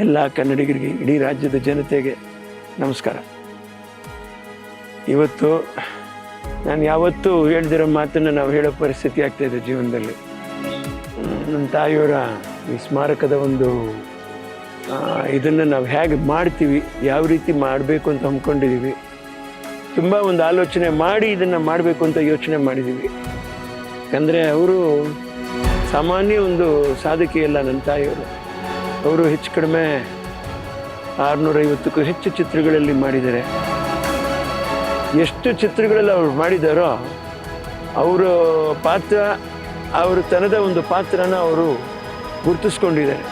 ಎಲ್ಲ ಕನ್ನಡಿಗರಿಗೆ, ಇಡೀ ರಾಜ್ಯದ ಜನತೆಗೆ ನಮಸ್ಕಾರ. ಇವತ್ತು ನಾನು ಯಾವತ್ತೂ ಹೇಳ್ದಿರೋ ಮಾತನ್ನು ನಾವು ಹೇಳೋ ಪರಿಸ್ಥಿತಿ ಆಗ್ತಾ ಇದೆ ಜೀವನದಲ್ಲಿ. ನನ್ನ ತಾಯಿಯವರ ಈ ಸ್ಮಾರಕದ ಒಂದು ಇದನ್ನು ನಾವು ಹೇಗೆ ಮಾಡ್ತೀವಿ, ಯಾವ ರೀತಿ ಮಾಡಬೇಕು ಅಂತ ಅಂದ್ಕೊಂಡಿದ್ದೀವಿ ತುಂಬ ಒಂದು ಆಲೋಚನೆ ಮಾಡಿ ಇದನ್ನು ಮಾಡಬೇಕು ಅಂತ ಯೋಚನೆ ಮಾಡಿದ್ದೀವಿ. ಯಾಕಂದರೆ ಅವರು ಸಾಮಾನ್ಯ ಒಂದು ಸಾಧಕಿಯಲ್ಲ ನನ್ನ ತಾಯಿಯವರು. ಅವರು ಹೆಚ್ಚು ಕಡಿಮೆ ಆರುನೂರೈವತ್ತಕ್ಕೂ ಹೆಚ್ಚು ಚಿತ್ರಗಳಲ್ಲಿ ಮಾಡಿದ್ದಾರೆ. ಎಷ್ಟು ಚಿತ್ರಗಳಲ್ಲಿ ಅವ್ರು ಮಾಡಿದ್ದಾರೋ ಅವರ ಪಾತ್ರ, ಅವರು ತನದ ಒಂದು ಪಾತ್ರನ ಅವರು ಗುರುತಿಸ್ಕೊಂಡಿದ್ದಾರೆ.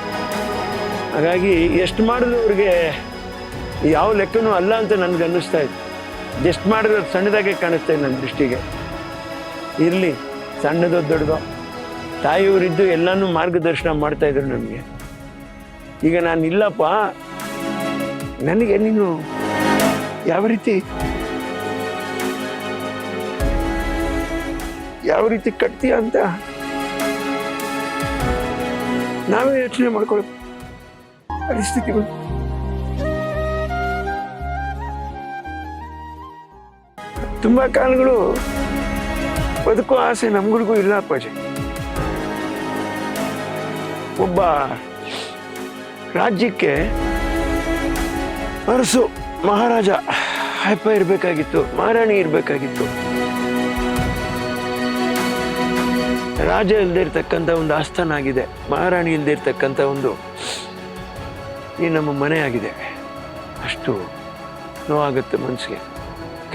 ಹಾಗಾಗಿ ಎಷ್ಟು ಮಾಡಿದ್ರು ಅವ್ರಿಗೆ ಯಾವ ಲೆಕ್ಕನೂ ಅಲ್ಲ ಅಂತ ನನಗೆ ಅನ್ನಿಸ್ತಾ ಇತ್ತು ಎಷ್ಟು ಮಾಡಿದ್ರೆ ಸಣ್ಣದಾಗೆ ಕಾಣಿಸ್ತಾ ಇದೆ ನನ್ನ ದೃಷ್ಟಿಗೆ. ಇರಲಿ, ಸಣ್ಣದೋ ದೊಡ್ಡದೋ. ತಾಯಿಯವರಿದ್ದು ಎಲ್ಲನೂ ಮಾರ್ಗದರ್ಶನ ಮಾಡ್ತಾಯಿದ್ರು ನಮಗೆ ಈಗ ನಾನು ಇಲ್ಲಪ್ಪ. ನನಗೆ ನೀನು ಯಾವ ರೀತಿ ಯಾವ ರೀತಿ ಕಟ್ತೀಯ ಅಂತ ನಾವೇ ಯೋಚನೆ ಮಾಡ್ಕೊಳ್ಳೋ ಪರಿಸ್ಥಿತಿ ತುಂಬಾ ಕಾಲಗಳು ಬದುಕೋ ಆಸೆ ನಮ್ಗಳಿಗೂ ಇಲ್ಲ ಅಪ್ಪಾಜಿ. ಒಬ್ಬ ರಾಜ್ಯಕ್ಕೆ ಅರಸು ಮಹಾರಾಜ ಹೈಪ ಇರಬೇಕಾಗಿತ್ತು, ಮಹಾರಾಣಿ ಇರಬೇಕಾಗಿತ್ತು. ರಾಜ ಇಲ್ಲದೆ ಒಂದು ಆಸ್ಥಾನ ಆಗಿದೆ, ಮಹಾರಾಣಿ ಇಲ್ಲದೆ ಇರ್ತಕ್ಕಂಥ ಒಂದು ಈ ನಮ್ಮ ಮನೆ ಆಗಿದೆ. ಅಷ್ಟು ನೋವಾಗುತ್ತೆ ಮನಸ್ಸಿಗೆ.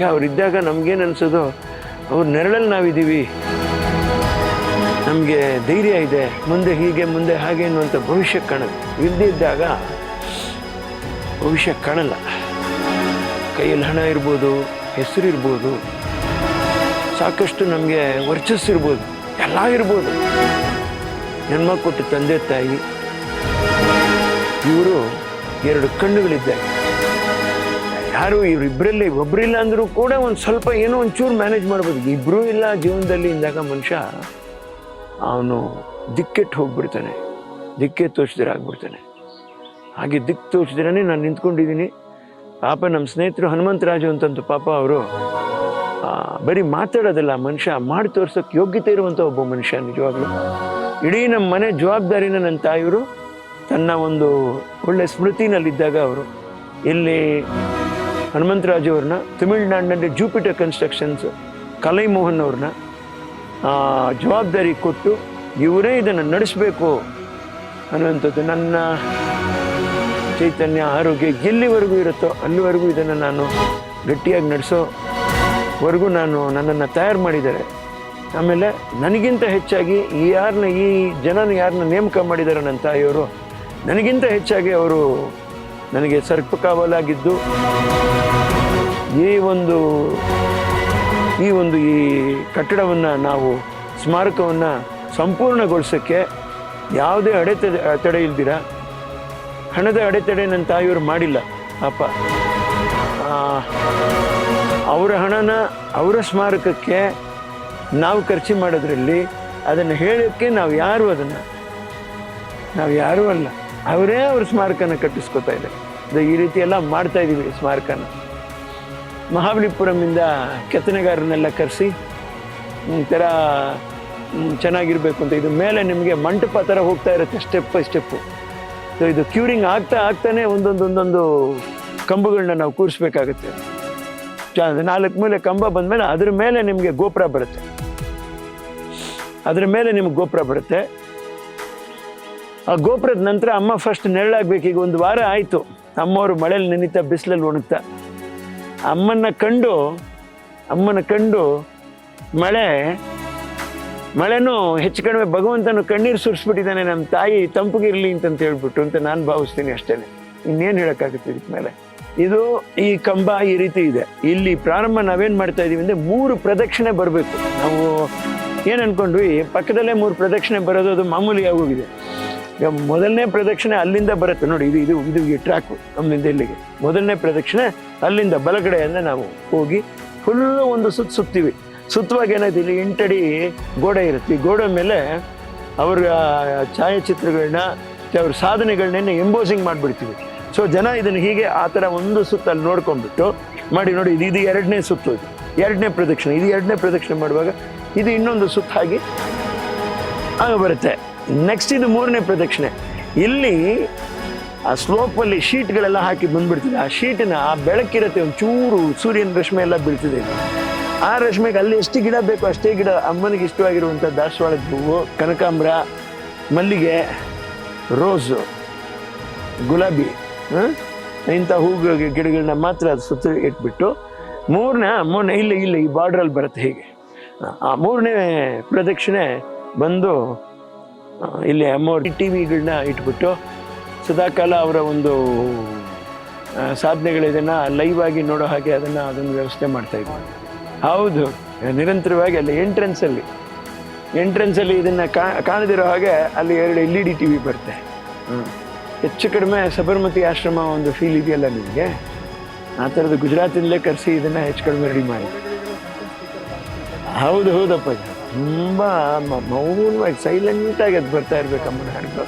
ಅವರಿದ್ದಾಗ ನಮ್ಗೇನು ಅನ್ಸೋದು? ಅವ್ರ ನೆರಳಲ್ಲಿ ನಾವಿದ್ದೀವಿ. ನಮಗೆ ಧೈರ್ಯ ಇದೆ, ಮುಂದೆ ಹೀಗೆ, ಮುಂದೆ ಹಾಗೆ ಅನ್ನುವಂಥ ಭವಿಷ್ಯ ಕಾಣುತ್ತೆ ಇಲ್ಲದಿದ್ದಾಗ ಭವಿಷ್ಯ ಕಾಣಲ್ಲ. ಕೈಯಲ್ಲಿ ಹಣ ಇರ್ಬೋದು, ಹೆಸರು ಇರ್ಬೋದು, ಸಾಕಷ್ಟು ನಮಗೆ ವರ್ಚಸ್ಸಿರ್ಬೋದು ಎಲ್ಲ ಇರ್ಬೋದು. ಜನ್ಮ ಕೊಟ್ಟ ತಂದೆ, ತಾಯಿ, ಇವರು ಎರಡು ಕಣ್ಣುಗಳಿದ್ದೆ ಯಾರು ಇವರಿಬ್ಬರಲ್ಲಿ ಒಬ್ಬರಿಲ್ಲ ಅಂದರೂ ಕೂಡ ಒಂದು ಸ್ವಲ್ಪ ಏನೋ ಒಂಚೂರು ಮ್ಯಾನೇಜ್ ಮಾಡ್ಬೋದು. ಇಬ್ಬರೂ ಇಲ್ಲ, ಜೀವನದಲ್ಲಿ ಇಂದಾಗ ಮನುಷ್ಯ ಅವನು ದಿಕ್ಕೆಟ್ಟು ಹೋಗ್ಬಿಡ್ತಾನೆ. ದಿಕ್ಕೆ ತೋರಿಸಿದ್ರೆ ಆಗ್ಬಿಡ್ತಾನೆ. ಹಾಗೆ ದಿಕ್ ತೋಚಿದ್ರೇ ನಾನು ನಿಂತ್ಕೊಂಡಿದ್ದೀನಿ. ಪಾಪ ನಮ್ಮ ಸ್ನೇಹಿತರು ಹನುಮಂತರಾಜು ಅಂತಂದು ಪಾಪ ಅವರು ಬರೀ ಮಾತಾಡೋದಲ್ಲ ಮನುಷ್ಯ ಮಾಡಿ ತೋರ್ಸೋಕ್ಕೆ ಯೋಗ್ಯತೆ ಇರುವಂಥ ಒಬ್ಬ ಮನುಷ್ಯ ನಿಜವಾಗ್ಲೂ. ಇಡೀ ನಮ್ಮ ಮನೆ ಜವಾಬ್ದಾರಿನ ನನ್ನ ತಾಯಿಯವರು, ತನ್ನ ಒಂದು ಒಳ್ಳೆ ಸ್ಮೃತಿನಲ್ಲಿದ್ದಾಗ ಅವರು. ಇಲ್ಲಿ ಹನುಮಂತರಾಜು ಅವ್ರನ್ನ ತಮಿಳ್ನಾಡಿನಲ್ಲಿ ಜೂಪಿಟರ್ ಕನ್ಸ್ಟ್ರಕ್ಷನ್ಸ್ ಕಲೈ ಮೋಹನ್ ಅವ್ರನ್ನ ಜವಾಬ್ದಾರಿ ಕೊಟ್ಟು ಇವರೇ ಇದನ್ನು ನಡೆಸಬೇಕು ಅನ್ನುವಂಥದ್ದು ನನ್ನ ಚೈತನ್ಯ, ಆರೋಗ್ಯ ಎಲ್ಲಿವರೆಗೂ ಇರುತ್ತೋ ಅಲ್ಲಿವರೆಗೂ ಇದನ್ನು ನಾನು ಗಟ್ಟಿಯಾಗಿ ನಡೆಸೋವರೆಗೂ ನಾನು ನನ್ನನ್ನು ತಯಾರು ಮಾಡಿದ್ದಾರೆ. ಆಮೇಲೆ ನನಗಿಂತ ಹೆಚ್ಚಾಗಿ ಈ ಯಾರನ್ನ ಈ ಜನನ ಯಾರನ್ನ ನೇಮಕ ಮಾಡಿದ್ದಾರೆ ನನ್ನ ತಾಯಿಯವರು, ನನಗಿಂತ ಹೆಚ್ಚಾಗಿ ಅವರು ನನಗೆ ಸರ್ಪಕಾವಲಾಗಿದ್ದು ಈ ಒಂದು ಈ ಒಂದು ಈ ಕಟ್ಟಡವನ್ನು ನಾವು ಸ್ಮಾರಕವನ್ನು ಸಂಪೂರ್ಣಗೊಳಿಸೋಕ್ಕೆ ಯಾವುದೇ ಅಡೆತಡೆ, ತಡೆ ಇಲ್ದಿರ. ಹಣದ ಅಡೆತಡೆ ನನ್ನ ತಾಯಿಯವರು ಮಾಡಿಲ್ಲ. ಅಪ್ಪ. ಅವರ ಹಣನ ಅವರ ಸ್ಮಾರಕಕ್ಕೆ ನಾವು ಖರ್ಚು ಮಾಡೋದ್ರಲ್ಲಿ ಅದನ್ನು ಹೇಳೋಕ್ಕೆ ನಾವು ಯಾರು ಅದನ್ನು, ನಾವು ಯಾರೂ ಅಲ್ಲ. ಅವರೇ ಅವ್ರ ಸ್ಮಾರಕನ ಕಟ್ಟಿಸ್ಕೊತಾ ಇದ್ದಾರೆ. ಇದು ಈ ರೀತಿ ಎಲ್ಲ ಮಾಡ್ತಾ ಇದ್ದೀವಿ ಸ್ಮಾರಕನ. ಮಹಾಬಲಿಪುರಮಿಂದ ಕೆತ್ತನೆಗಾರನ್ನೆಲ್ಲ ಕರೆಸಿ ಒಂಥರ ಚೆನ್ನಾಗಿರಬೇಕು ಅಂತ. ಇದು ಮೇಲೆ ನಿಮಗೆ ಮಂಟಪ ಥರ ಹೋಗ್ತಾ ಇರುತ್ತೆ ಸ್ಟೆಪ್ ಬೈ ಸ್ಟೆಪ್ಪು ಸೊ ಇದು ಕ್ಯೂರಿಂಗ್ ಆಗ್ತಾ ಆಗ್ತಾನೆ ಒಂದೊಂದು ಒಂದೊಂದು ಕಂಬಗಳನ್ನ ನಾವು ಕೂರಿಸ್ಬೇಕಾಗುತ್ತೆ. ನಾಲ್ಕು ಮೇಲೆ ಕಂಬ ಬಂದಮೇಲೆ ಅದ್ರ ಮೇಲೆ ನಿಮಗೆ ಗೋಪುರ ಬರುತ್ತೆ. ಅದ್ರ ಮೇಲೆ ನಿಮ್ಗೆ ಗೋಪುರ ಬರುತ್ತೆ. ಆ ಗೋಪುರದ ನಂತರ ಅಮ್ಮ ಫಸ್ಟ್ ನೆರಳಾಗ್ಬೇಕು. ಈಗ ಒಂದು ವಾರ ಆಯಿತು. ಅಮ್ಮವರು ಮಳೆಯಲ್ಲಿ ನೆನೀತಾ ಬಿಸಿಲಲ್ಲಿ ಒಣಗ್ತಾ. ಅಮ್ಮನ ಕಂಡು ಅಮ್ಮನ ಕಂಡು ಮಳೆ, ಮಳೆನೂ ಹೆಚ್ಚು ಕಡಿಮೆ ಭಗವಂತನು ಕಣ್ಣೀರು ಸುರಿಸ್ಬಿಟ್ಟಿದ್ದಾನೆ ನಮ್ಮ ತಾಯಿ ತಂಪುಗಿರಲಿ ಅಂತಂತ ಹೇಳ್ಬಿಟ್ಟು ಅಂತ ನಾನು ಭಾವಿಸ್ತೀನಿ ಅಷ್ಟೇ ಇನ್ನೇನು ಹೇಳೋಕ್ಕಾಗುತ್ತೆ ಇದಕ್ಕೆ ಮೇಲೆ? ಇದು ಈ ಕಂಬ ಈ ರೀತಿ ಇದೆ. ಇಲ್ಲಿ ಪ್ರಾರಂಭ ನಾವೇನು ಮಾಡ್ತಾ ಇದ್ದೀವಿ ಅಂದರೆ ಮೂರು ಪ್ರದಕ್ಷಿಣೆ ಬರಬೇಕು. ನಾವು ಏನು ಅಂದ್ಕೊಂಡ್ವಿ ಪಕ್ಕದಲ್ಲೇ ಮೂರು ಪ್ರದಕ್ಷಿಣೆ ಬರೋದು ಅದು ಮಾಮೂಲಿಯಾಗಿ ಈಗ ಮೊದಲನೇ ಪ್ರದಕ್ಷಿಣೆ ಅಲ್ಲಿಂದ ಬರುತ್ತೆ. ನೋಡಿ, ಇದು ಇದು ಇದು ಈ ಟ್ರ್ಯಾಕು ನಮ್ಮಿಂದ ಇಲ್ಲಿಗೆ. ಮೊದಲನೇ ಪ್ರದಕ್ಷಿಣೆ ಅಲ್ಲಿಂದ ಬಲಗಡೆಯಿಂದ ನಾವು ಹೋಗಿ ಫುಲ್ಲು ಒಂದು ಸುತ್ತ ಸುತ್ತೀವಿ. ಸುತ್ತುವಾಗ ಏನಾಯ್ತು, ಇಲ್ಲಿ ಎಂಟಡಿ ಗೋಡೆ ಇರುತ್ತೆ. ಈ ಗೋಡೆ ಮೇಲೆ ಅವರ ಛಾಯಾಚಿತ್ರಗಳನ್ನ ಅವ್ರ ಸಾಧನೆಗಳನ್ನೇ ಎಂಬೋಸಿಂಗ್ ಮಾಡಿಬಿಡ್ತೀವಿ. ಸೊ ಜನ ಇದನ್ನು ಹೀಗೆ ಆ ಥರ ಒಂದು ಸುತ್ತ ಅಲ್ಲಿ ನೋಡ್ಕೊಂಡ್ಬಿಟ್ಟು ಮಾಡಿ, ನೋಡಿ, ಇದು ಇದು ಎರಡನೇ ಸುತ್ತು ಇದು. ಎರಡನೇ ಪ್ರದಕ್ಷಿಣೆ. ಇದು ಎರಡನೇ ಪ್ರದಕ್ಷಿಣೆ ಮಾಡುವಾಗ ಇದು ಇನ್ನೊಂದು ಸುತ್ತಾಗಿ ಆಗ ಬರುತ್ತೆ. ನೆಕ್ಸ್ಟ್ ಇದು ಮೂರನೇ ಪ್ರದಕ್ಷಿಣೆ. ಇಲ್ಲಿ ಆ ಸ್ಲೋಪಲ್ಲಿ ಶೀಟ್ಗಳೆಲ್ಲ ಹಾಕಿ ಬಂದ್ಬಿಡ್ತಿದೆ. ಆ ಶೀಟಿನ ಆ ಬೆಳಕಿರುತ್ತೆ ಒಂದು ಚೂರು ಸೂರ್ಯನ ರಶ್ಮಿ ಎಲ್ಲ ಬೀಳ್ತಿದೆ. ಆ ರಶ್ಮಿಗೆ ಅಲ್ಲಿ ಎಷ್ಟು ಗಿಡ ಬೇಕೋ ಅಷ್ಟೇ ಗಿಡ ಅಮ್ಮನಿಗೆ ಇಷ್ಟವಾಗಿರುವಂಥ ದಾಸವಾಳದ ಹೂವು, ಕನಕಾಂಬ್ರ, ಮಲ್ಲಿಗೆ ರೋಸು ಗುಲಾಬಿ? ಇಂಥ ಹೂ ಗಿಡಗಳನ್ನ ಮಾತ್ರ ಅದು ಸುತ್ತ ಇಟ್ಬಿಟ್ಟು ಮೂರನೇ ಮೂರನೇ, ಇಲ್ಲಿ ಇಲ್ಲಿ, ಈ ಬಾರ್ಡ್ರಲ್ಲಿ ಬರುತ್ತೆ ಹೀಗೆ. ಆ ಮೂರನೇ ಪ್ರದಕ್ಷಿಣೆ ಬಂದು ಇಲ್ಲಿ ಅಮ್ಮವ್ರ ಟಿ ವಿಗಳನ್ನ ಇಟ್ಬಿಟ್ಟು ಸದಾಕಾಲ ಅವರ ಒಂದು ಸಾಧನೆಗಳಿದನ್ನು ಲೈವ್ ಆಗಿ ನೋಡೋ ಹಾಗೆ ಅದನ್ನು ಅದನ್ನು ವ್ಯವಸ್ಥೆ ಮಾಡ್ತಾ ಇದ್ದೀವಿ ಹೌದು, ನಿರಂತರವಾಗಿ ಅಲ್ಲಿ ಎಂಟ್ರೆನ್ಸಲ್ಲಿ ಎಂಟ್ರೆನ್ಸಲ್ಲಿ ಇದನ್ನು ಕಾಣದಿರೋ ಹಾಗೆ ಅಲ್ಲಿ ಎರಡು L E D T V ಬರುತ್ತೆ. ಹೆಚ್ಚು ಕಡಿಮೆ ಸಬರ್ಮತಿ ಆಶ್ರಮ ಒಂದು ಫೀಲ್ ಇದೆಯಲ್ಲ ನಿಮಗೆ? ಆ ಥರದ್ದು ಗುಜರಾತಿಂದಲೇ ಕರೆಸಿ ಇದನ್ನು ಹೆಚ್ಚು ಕಡಿಮೆ ರೆಡಿ ಮಾಡಿ. ಹೌದು ಹೌದಪ್ಪ ತುಂಬ ಮೌನವಾಗಿ ಸೈಲೆಂಟಾಗಿ ಅದು ಬರ್ತಾ ಇರ್ಬೇಕು ಅಮ್ಮನ ಹೌದು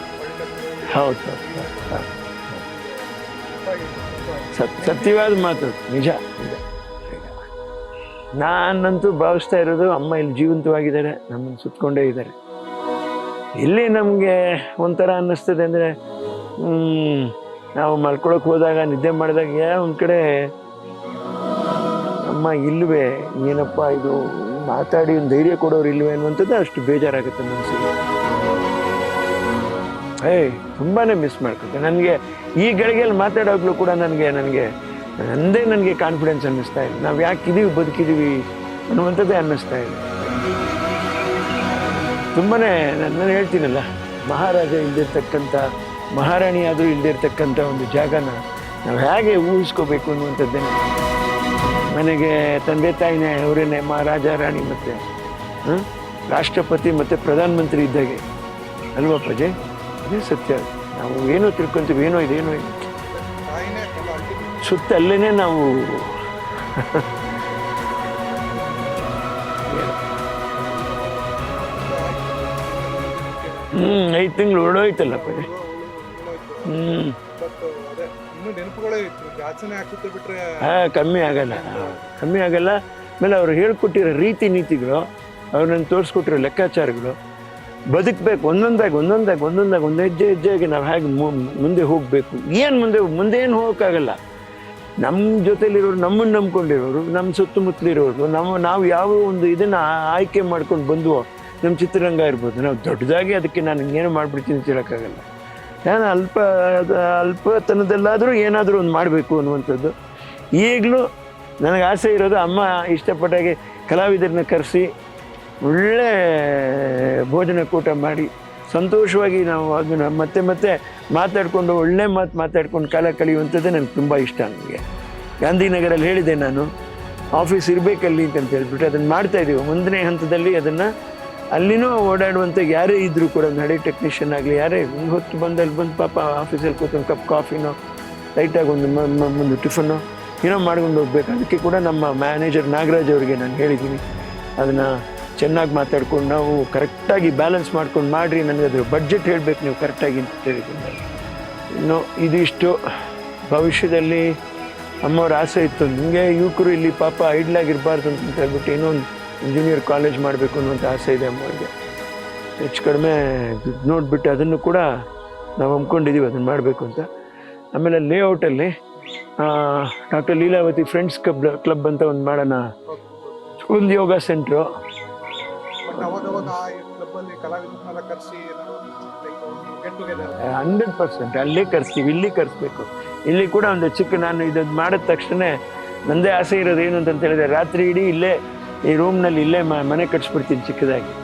ಹೌದು, ಹೌದು. ಸತ್ ಸತ್ಯವಾದ ಮಾತು ನಿಜ ನಿಜ. ನಾನಂತೂ ಭಾವಿಸ್ತಾ ಇರೋದು ಅಮ್ಮ ಇಲ್ಲಿ ಜೀವಂತವಾಗಿದ್ದಾರೆ ನಮ್ಮನ್ನು ಸುತ್ತಕೊಂಡೇ ಇದ್ದಾರೆ. ಇಲ್ಲಿ ನಮಗೆ ಒಂಥರ ಅನ್ನಿಸ್ತದೆ ಅಂದರೆ ನಾವು ಮಲ್ಕೊಳಕ್ಕೆ ಹೋದಾಗ ನಿದ್ದೆ ಮಾಡಿದಾಗ ಒಂದು ಕಡೆ ಅಮ್ಮ ಇಲ್ಲವೇ ಏನಪ್ಪ ಇದು? ಮಾತಾಡಿ ಒಂದು ಧೈರ್ಯ ಕೊಡೋರು ಇಲ್ವೇ ಅನ್ನುವಂಥದ್ದು ಅಷ್ಟು ಬೇಜಾರಾಗುತ್ತೆ ಮನಸ್ಸಿಗೆ ಏಯ್ ತುಂಬಾ ಮಿಸ್ ಮಾಡ್ಕೊತೆ ನನಗೆ ಈ ಗಳಿಗೆಯಲ್ಲಿ ಮಾತಾಡೋಗ್ಲೂ ಕೂಡ ನನಗೆ ನನಗೆ, ನಂದೇ ನನಗೆ ಕಾನ್ಫಿಡೆನ್ಸ್ ಅನ್ನಿಸ್ತಾ ಇದೆ ನಾವು ಯಾಕೆ ಇದೀವಿ, ಬದುಕಿದೀವಿ ಅನ್ನುವಂಥದ್ದೇ ಅನ್ನಿಸ್ತಾ ಇದೆ ತುಂಬಾ ನಾನು ಹೇಳ್ತೀನಲ್ಲ, ಮಹಾರಾಜ ಇಲ್ದಿರ್ತಕ್ಕಂಥ, ಮಹಾರಾಣಿಯಾದರೂ ಇಲ್ದಿರ್ತಕ್ಕಂಥ ಒಂದು ಜಾಗನ ನಾವು ಹೇಗೆ ಊಹಿಸ್ಕೋಬೇಕು ಅನ್ನುವಂಥದ್ದೇ. ನನಗೆ ತಂದೆ ತಾಯಿನೇ, ಅವರೇನೆ ಮಹಾರಾಜ ರಾಣಿ ಮತ್ತು? ರಾಷ್ಟ್ರಪತಿ ಮತ್ತು ಪ್ರಧಾನಮಂತ್ರಿ ಇದ್ದಾಗೆ. ಅಲ್ವಾ ಪ್ರಜೆ? ಅದೇ ಸತ್ಯ. ನಾವು ಏನೋ ತಿಳ್ಕೊಂತೀವಿ, ಏನೋ ಇದೆ ಎಲ್ಲ ಸುತ್ತ ಅಲ್ಲೇ ನಾವು. ಹ್ಞೂ ಐದು ತಿಂಗಳು ಓಡೋಯ್ತಲ್ಲ ಪ್ರಜೆ. ಹ್ಞೂ ನೆನಪುಗಳೇ ಇತ್ತು. ಬಿಟ್ರೆ ಹಾ, ಕಮ್ಮಿ ಆಗಲ್ಲ. ಕಮ್ಮಿ ಆಗಲ್ಲ. ಆಮೇಲೆ ಅವ್ರು ಹೇಳ್ಕೊಟ್ಟಿರೋ ರೀತಿ ನೀತಿಗಳು ಅವ್ರು ನನಗೆ ತೋರಿಸ್ಕೊಟ್ಟಿರೋ ಲೆಕ್ಕಾಚಾರಗಳು, ಬದುಕಬೇಕು, ಒಂದೊಂದಾಗಿ ಒಂದೊಂದಾಗಿ ಒಂದೊಂದಾಗಿ, ಒಂದು ಹೆಜ್ಜೆ ಹೆಜ್ಜೆಗೆ ನಾವು ಹೇಗೆ ಮುಂದೆ ಹೋಗಬೇಕು? ಏನು ಮುಂದೆ ಮುಂದೆ ಏನು ಹೋಗೋಕ್ಕಾಗಲ್ಲ. ನಮ್ಮ ಜೊತೆಲಿರೋರು ನಮ್ಮನ್ನು ನಂಬ್ಕೊಂಡಿರೋರು ನಮ್ಮ ಸುತ್ತಮುತ್ತಲಿರೋರು ನಮ್ಮ ನಾವು ಯಾವ ಒಂದು ಇದನ್ನು ಆಯ್ಕೆ ಮಾಡ್ಕೊಂಡು ಬಂದುವೋ ನಮ್ಮ ಚಿತ್ರರಂಗ ಇರ್ಬೋದು. ನಾವು ದೊಡ್ಡದಾಗಿ ಅದಕ್ಕೆ ನಾನು ಏನು ಮಾಡಿಬಿಡ್ತೀನಿ ಅಂತ ಹೇಳೋಕ್ಕಾಗಲ್ಲ. ನಾನು ಅಲ್ಪ ಅಲ್ಪತನದಲ್ಲಾದರೂ ಏನಾದರೂ ಒಂದು ಮಾಡಬೇಕು ಅನ್ನುವಂಥದ್ದು. ಈಗಲೂ ನನಗೆ ಆಸೆ ಇರೋದು ಅಮ್ಮ ಇಷ್ಟಪಟ್ಟಾಗೆ ಕಲಾವಿದರನ್ನ ಕರೆಸಿ ಒಳ್ಳೆ ಭೋಜನ ಕೂಟ ಮಾಡಿ ಸಂತೋಷವಾಗಿ ನಾವು ಅದನ್ನು ಮತ್ತೆ ಮತ್ತೆ ಮಾತಾಡಿಕೊಂಡು ಒಳ್ಳೆ ಮಾತು ಮಾತಾಡ್ಕೊಂಡು ಕಾಲ ಕಳೆಯುವಂಥದ್ದೇ ನನಗೆ ತುಂಬ ಇಷ್ಟ ನನಗೆ. ಗಾಂಧಿನಗರಲ್ಲಿ ಹೇಳಿದೆ ನಾನು, ಆಫೀಸ್ ಇರಬೇಕಲ್ಲಿ ಅಂತ ಹೇಳ್ಬಿಟ್ಟು ಅದನ್ನು ಮಾಡ್ತಾ ಇದ್ದೀವಿ. ಮುಂದನೇ ಹಂತದಲ್ಲಿ ಅದನ್ನು ಅಲ್ಲಿನೂ ಓಡಾಡುವಂಥ ಯಾರೇ ಇದ್ದರೂ ಕೂಡ ನಡೆ ಟೆಕ್ನಿಷಿಯನ್ ಆಗಲಿ, ಯಾರೇ ಒಂದು ಹೊತ್ತು ಬಂದು ಅಲ್ಲಿ ಬಂದು ಪಾಪ ಆಫೀಸಲ್ಲಿ ಕೂತ್ಕೊಂಡು ಕಪ್ ಕಾಫಿನೋ ಲೈಟಾಗಿ ಒಂದು ಒಂದು ಟಿಫನ್ನು ಏನೋ ಮಾಡ್ಕೊಂಡು ಹೋಗ್ಬೇಕು. ಅದಕ್ಕೆ ಕೂಡ ನಮ್ಮ ಮ್ಯಾನೇಜರ್ ನಾಗರಾಜ್ ಅವರಿಗೆ ನಾನು ಹೇಳಿದ್ದೀನಿ. ಅದನ್ನು ಚೆನ್ನಾಗಿ ಮಾತಾಡ್ಕೊಂಡು ನಾವು ಕರೆಕ್ಟಾಗಿ ಬ್ಯಾಲೆನ್ಸ್ ಮಾಡ್ಕೊಂಡು ಮಾಡಿರಿ, ನನಗೆ ಅದ್ರ ಬಡ್ಜೆಟ್ ಹೇಳಬೇಕು ನೀವು ಕರೆಕ್ಟಾಗಿ ಅಂತ ಹೇಳಿದ್ದೀನಿ. ಇನ್ನು ಇದಿಷ್ಟು, ಭವಿಷ್ಯದಲ್ಲಿ ಅಮ್ಮವ್ರ ಆಸೆ ಇತ್ತು. ನಿಮಗೆ ಯುವಕರು ಇಲ್ಲಿ ಪಾಪ ಐಡ್ಲಾಗಿರಬಾರ್ದು ಅಂತ ಹೇಳ್ಬಿಟ್ಟು ಇನ್ನೊಂದು ಇಂಜಿನಿಯರ್ ಕಾಲೇಜ್ ಮಾಡಬೇಕು ಅನ್ನುವಂಥ ಆಸೆ ಇದೆ ಅಮ್ಮವ್ರಿಗೆ ಹೆಚ್ಚು ಕಡಿಮೆ ನೋಡಿಬಿಟ್ಟು ಅದನ್ನು ಕೂಡ ನಾವು ಹಮ್ಮಿಕೊಂಡಿದ್ದೀವಿ ಅದನ್ನು ಮಾಡಬೇಕು ಅಂತ. ಆಮೇಲೆ ಲೇಔಟಲ್ಲಿ doctor Leelavathi friends club club ಅಂತ ಒಂದು ಮಾಡೋಣ. ಒಂದು ಯೋಗ ಸೆಂಟ್ರು ಹಂಡ್ರೆಡ್ ಪರ್ಸೆಂಟ್ ಅಲ್ಲೇ ಕರೆಸ್ತೀವಿ ಇಲ್ಲಿ ಕರೆಸ್ಬೇಕು. ಇಲ್ಲಿ ಕೂಡ ಒಂದು ಚಿಕ್ಕ ನಾನು ಇದನ್ನು ಮಾಡಿದ ತಕ್ಷಣ ನಂದೇ ಆಸೆ ಇರೋದು ಏನು ಅಂತ ಹೇಳಿದ್ರೆ ರಾತ್ರಿ ಇಡೀ ಇಲ್ಲೇ ಈ ರೂಮ್ನಲ್ಲಿ ಇಲ್ಲೇ ಮನೆ ಕಟ್ಸ್ಬಿಡ್ತೀನಿ ಚಿಕ್ಕದಾಗಿ.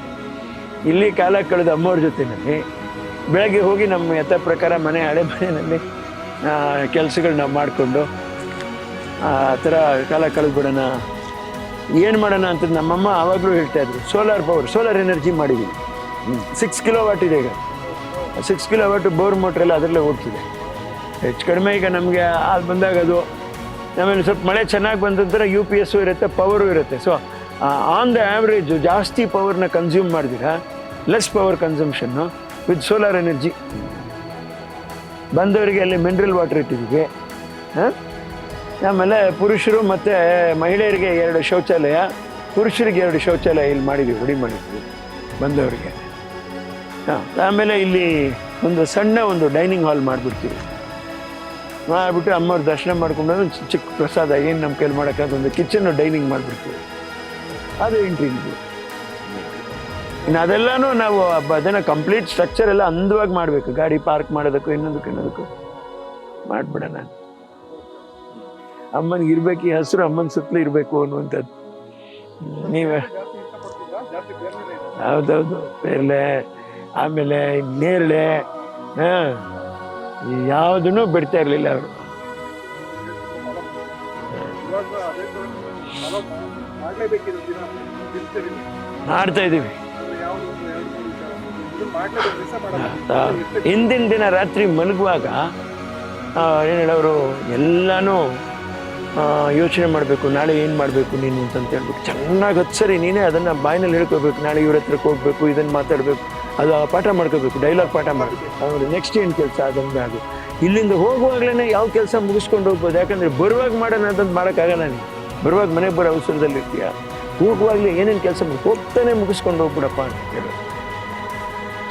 ಇಲ್ಲಿ ಕಾಲ ಕಳೆದ ಅಮ್ಮವ್ರ ಜೊತೆನಲ್ಲಿ ಬೆಳಗ್ಗೆ ಹೋಗಿ ನಮ್ಮ ಯಥ ಪ್ರಕಾರ ಮನೆ, ಹಳೆ ಮನೆಯಲ್ಲಿ ಕೆಲಸಗಳು ನಾವು ಮಾಡಿಕೊಂಡು, ಆ, ಥರ ಕಾಲ ಕಳೆದ್ಬಿಡೋಣ. ಏನು ಮಾಡೋಣ ಅಂತ ನಮ್ಮಮ್ಮ ಆವಾಗಲೂ ಹೇಳ್ತಾ ಇದ್ರು ಸೋಲಾರ್ ಪವರ್ ಸೋಲಾರ್ ಎನರ್ಜಿ ಮಾಡಿದ್ದೀವಿ ಸಿಕ್ಸ್ ಕಿಲೋ ವಾಟ್ ಇದೆ ಈಗ. ಸಿಕ್ಸ್ ಕಿಲೋ ವಾಟ್ ಬೋರ್ ಮೋಟ್ರೆಲ್ಲ ಅದರಲ್ಲೇ ಓಡ್ತಿದೆ. ಹೆಚ್ಚು ಕಡಿಮೆ ಈಗ ನಮಗೆ ಅದು ಬಂದಾಗ ಅದು ಆಮೇಲೆ ಸ್ವಲ್ಪ ಮಳೆ ಚೆನ್ನಾಗಿ ಬಂದಂತರ ಯು ಪಿ ಎಸ್ಸು ಇರುತ್ತೆ ಪವರು ಇರುತ್ತೆ. ಸೊ ಆನ್ ದ ಆ್ಯಾವ್ರೇಜು ಜಾಸ್ತಿ ಪವರ್ನ consume ಮಾಡಿದಿರಾ? Less power consumption with solar energy ಬಂದವರಿಗೆ ಅಲ್ಲಿ ಮಿನರಲ್ ವಾಟರ್ ಇಟ್ಟಿದ್ದೀವಿ. ಆಮೇಲೆ ಪುರುಷರು ಮತ್ತು ಮಹಿಳೆಯರಿಗೆ ಎರಡು ಶೌಚಾಲಯ, ಪುರುಷರಿಗೆ ಎರಡು ಶೌಚಾಲಯ ಇಲ್ಲಿ ಮಾಡಿದ್ದೀವಿ ರೆಡಿ ಮಾಡಿದ್ವಿ ಬಂದವರಿಗೆ. ಹಾಂ, ಆಮೇಲೆ ಇಲ್ಲಿ ಒಂದು ಸಣ್ಣ ಒಂದು ಡೈನಿಂಗ್ ಹಾಲ್ ಮಾಡಿಬಿಡ್ತೀವಿ. ಮಾಡಿಬಿಟ್ಟು ಅಮ್ಮವ್ರ ದರ್ಶನ ಮಾಡ್ಕೊಂಡು ಚಿಕ್ಕ ಪ್ರಸಾದ, ಏನು ನಮ್ಮ ಕೈಲಿ ಮಾಡೋಕ್ಕಾಗ ಒಂದು ಕಿಚನ್ ಡೈನಿಂಗ್ ಮಾಡಿಬಿಡ್ತೀವಿ. ಅದು ಎಂಟ್ರಿ ಇನ್ನು ಅದೆಲ್ಲನೂ ನಾವು ಬದನ ಅದನ್ನ ಕಂಪ್ಲೀಟ್ ಸ್ಟ್ರಕ್ಚರ್ ಎಲ್ಲ ಅಂದವಾಗಿ ಮಾಡಬೇಕು. ಗಾಡಿ ಪಾರ್ಕ್ ಮಾಡೋದಕ್ಕೂ ಇನ್ನೊಂದಕ್ಕೂ ಇನ್ನೊಂದಕ್ಕೂ. ಮಾಡಿಬಿಡೋಣ. ಅಮ್ಮನಿಗೆ ಇರ್ಬೇಕು, ಈ ಹಸಿರು ಅಮ್ಮನ ಸುತ್ತಲೂ ಇರಬೇಕು ಅನ್ನುವಂಥದ್ದು. ನೀವೇ ಹೌದೌದು, ಪೇರ್ಲೆ, ಆಮೇಲೆ ನೇರಳೆ, ಹಾಂ ಯಾವುದನ್ನು ಬಿಡ್ತಾ ಇರಲಿಲ್ಲ ಅವರು. ದಿನ ಮಾಡ್ತಾ ಇದ್ದೀವಿ. ಯಾವುದು ಮಾಡ್ಲೇಬೇಕು ಮಾಡಲ್ಲ. ಹಿಂದಿನ ದಿನ ರಾತ್ರಿ ಮಲಗುವಾಗ ಏನು ಹೇಳೋರು ಎಲ್ಲನೂ ಯೋಚನೆ ಮಾಡಬೇಕು ನಾಳೆ ಏನು ಮಾಡಬೇಕು ನೀನು ಅಂತ ಹೇಳ್ಬಿಟ್ಟು ಚೆನ್ನಾಗಿ ಹತ್ತು ಸರಿ ನೀನೇ ಅದನ್ನು ಬಾಯಿನಲ್ಲಿ ಹೇಳ್ಕೋಬೇಕು ನಾಳೆ ಇವ್ರ ಹತ್ರಕ್ಕೆ ಹೋಗ್ಬೇಕು ಇದನ್ನು ಮಾತಾಡಬೇಕು ಅದು ಆ ಪಾಠ ಮಾಡ್ಕೋಬೇಕು ಡೈಲಾಗ್ ಪಾಠ ಮಾಡಬೇಕು. ಅವ್ರು ನೆಕ್ಸ್ಟ್ ಏನು ಕೆಲಸ ಅದೊಂದು ಅದು ಇಲ್ಲಿಂದ ಹೋಗುವಾಗಲೇ ಯಾವ ಕೆಲಸ ಮುಗಿಸ್ಕೊಂಡು ಹೋಗ್ಬೋದು ಯಾಕಂದರೆ ಬರುವಾಗ ಮಾಡೋಣ ಅಂತಂದು ಮಾಡೋಕ್ಕಾಗಲ್ಲ ನೀನು. ಬರುವಾಗ ಮನೆಗೆ ಬರೋ ಅವಸರದಲ್ಲಿ ಇರ್ತೀಯ? ಹೋಗುವಾಗಲೇ ಏನೇನು ಕೆಲಸ ಹೋಗ್ತಾನೆ ಮುಗಿಸ್ಕೊಂಡು ಹೋಗ್ಬಿಡಪ್ಪ ಅಂತ ಕೇಳೋದು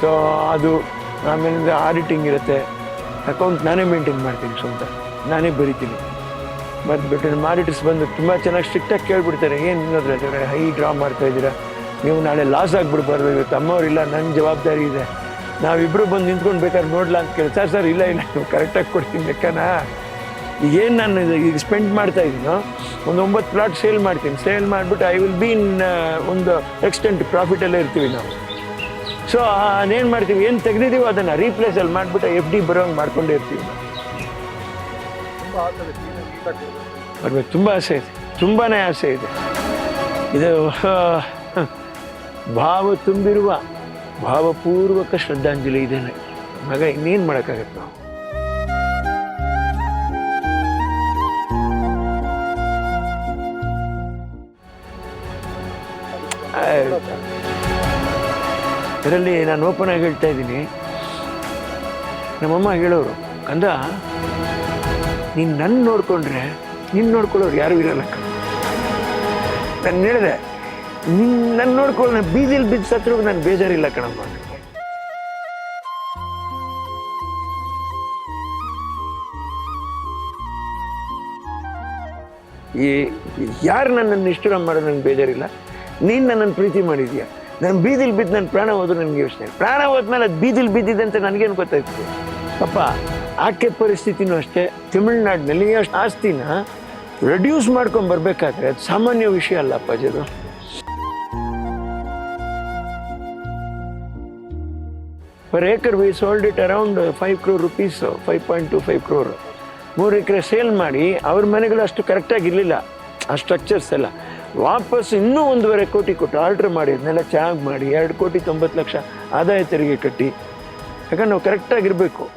ಸೊ ಅದು ಆಮೇಲೆ ಆಡಿಟಿಂಗ್ ಇರುತ್ತೆ. ಅಕೌಂಟ್ ನಾನೇ ಮೇಂಟೈನ್ ಮಾಡ್ತೀನಿ ಸ್ವಂತ. ನಾನೇ ಬರಿತೀನಿ. ಬರೆದ್ಬಿಟ್ಟು ನಮ್ಮ ಆಡಿಟರ್ಸ್ ಬಂದು ತುಂಬ ಚೆನ್ನಾಗಿ ಸ್ಟ್ರಿಕ್ಟಾಗಿ ಕೇಳ್ಬಿಡ್ತಾರೆ. ಏನು ಇನ್ನೋದ್ರೆ ಹೈ ಡ್ರಾ ಮಾಡ್ತಾ ಇದ್ದೀರಾ? ನೀವು ನಾಳೆ ಲಾಸ್ ಆಗಿಬಿಡ್ಬಾರ್ದು. ಇವತ್ತು ಅಮ್ಮವ್ರಿಲ್ಲ ನನ್ನ ಜವಾಬ್ದಾರಿ ಇದೆ. ನಾವಿಬ್ಬರು ಬಂದು ನಿಂತ್ಕೊಂಡು ಬೇಕಾದ್ರೆ ನೋಡಲಾ ಅಂತ ಕೇಳಿ. ಸರ್ ಸರ್, ಇಲ್ಲ ಇಲ್ಲ, ನೀವು ಕರೆಕ್ಟಾಗಿ ಕೊಡ್ತೀನಿ ಲೆಕ್ಕನ? ಏನು ನಾನು ಈಗ ಸ್ಪೆಂಡ್ ಮಾಡ್ತಾ ಇದ್ದೀನೋ ಒಂದು ಒಂಬತ್ತು ಪ್ಲಾಟ್ ಸೇಲ್ ಮಾಡ್ತೀನಿ. ಸೇಲ್ ಮಾಡಿಬಿಟ್ಟು ಐ ವಿಲ್ ಬಿ ಇನ್ ಒಂದು ಎಕ್ಸ್ಟೆಂಟ್ ಪ್ರಾಫಿಟಲ್ಲೇ ಇರ್ತೀವಿ ನಾವು. ಸೊ ಏನು ಮಾಡ್ತೀವಿ? ಏನು ತೆಗೆದಿದ್ದೀವೋ ಅದನ್ನು ರೀಪ್ಲೇಸಲ್ಲಿ ಮಾಡಿಬಿಟ್ಟು ಎಫ್ ಡಿ ಬರೋಂಗೆ ಮಾಡ್ಕೊಂಡೇ ಇರ್ತೀವಿ ಬರ್ಬೇಕು ತುಂಬ ಆಸೆ ಇದೆ ತುಂಬಾ ಆಸೆ ಇದೆ. ಇದು. ಭಾವ ತುಂಬಿರುವ ಭಾವಪೂರ್ವಕ ಶ್ರದ್ಧಾಂಜಲಿ ಇದೇನೆ ಮಗ ಇನ್ನೇನು ಮಾಡೋಕ್ಕಾಗತ್ತೆ ನಾವು? ಇದರಲ್ಲಿ ನಾನು ಓಪನ್ ಆಗಿ ಹೇಳ್ತಾ ಇದ್ದೀನಿ. ನಮ್ಮಮ್ಮ ಹೇಳೋರು, ಕಂದ, ನೀನು ನನ್ನ ನೋಡ್ಕೊಂಡ್ರೆ ನಿನ್ನ ನೋಡ್ಕೊಳ್ಳೋರು ಯಾರು ಇರಲ್ಲ. ನಾನು ಹೇಳಿದೆ ನಿನ್ನ ನನ್ನ ನೋಡ್ಕೊಳ್ಳೋ ಬೀದಿಲಿ ಬಿದ್ದು ಸತ್ರು ನಾನು ಬೇಜಾರಿಲ್ಲ ಕಣಮ್ಮ ಈ, ಯಾರು ನನ್ನನ್ನು ನಿಷ್ಠುರ ಮಾಡೋ ನನಗೆ ಬೇಜಾರಿಲ್ಲ. ನೀನು ನನ್ನನ್ನು ಪ್ರೀತಿ ಮಾಡಿದ್ಯಾ? ನಾನು ಬೀದಿಲಿ ಬಿದ್ದು ನನ್ನ ಪ್ರಾಣ ಹೋದ್ರು ನನಗೆ ಯೋಚನೆ. ಪ್ರಾಣ ಹೋದ್ಮೇಲೆ ಅದು ಬೀದಿಲಿ ಬಿದ್ದಿದೆ ಅಂತ ನನಗೇನು ಗೊತ್ತಾಯ್ತದೆ ಅಪ್ಪ, ಆಕೆ ಪರಿಸ್ಥಿತಿನೂ ಅಷ್ಟೇ, ತಮಿಳ್ನಾಡಿನಲ್ಲಿ ಅಷ್ಟು ಆಸ್ತಿನ ರೆಡ್ಯೂಸ್ ಮಾಡ್ಕೊಂಡು ಬರಬೇಕಾದ್ರೆ ಅದು ಸಾಮಾನ್ಯ ವಿಷಯ ಅಲ್ಲ ಅಪ್ಪಾಜಿದು per acre we sold it around five crore rupees five point two five crore ಮೂರು ಎಕರೆ ಸೇಲ್ ಮಾಡಿ, ಅವ್ರ ಮನೆಗಳು ಅಷ್ಟು ಕರೆಕ್ಟಾಗಿ ಇರಲಿಲ್ಲ ಆ ಸ್ಟ್ರಕ್ಚರ್ಸ್ ಎಲ್ಲ. ವಾಪಸ್ ಇನ್ನೂ ಒಂದೂವರೆ ಕೋಟಿ ಕೊಟ್ಟು ಆರ್ಡ್ರ್ ಮಾಡಿ, ಅದನ್ನೆಲ್ಲ ಚೆನ್ನಾಗಿ ಮಾಡಿ, ಎರಡು ಕೋಟಿ ತೊಂಬತ್ತು ಲಕ್ಷ ಆದಾಯ ತೆರಿಗೆ ಕಟ್ಟಿ. ಯಾಕಂದ್ರೆ ನಾವು ಕರೆಕ್ಟಾಗಿರಬೇಕು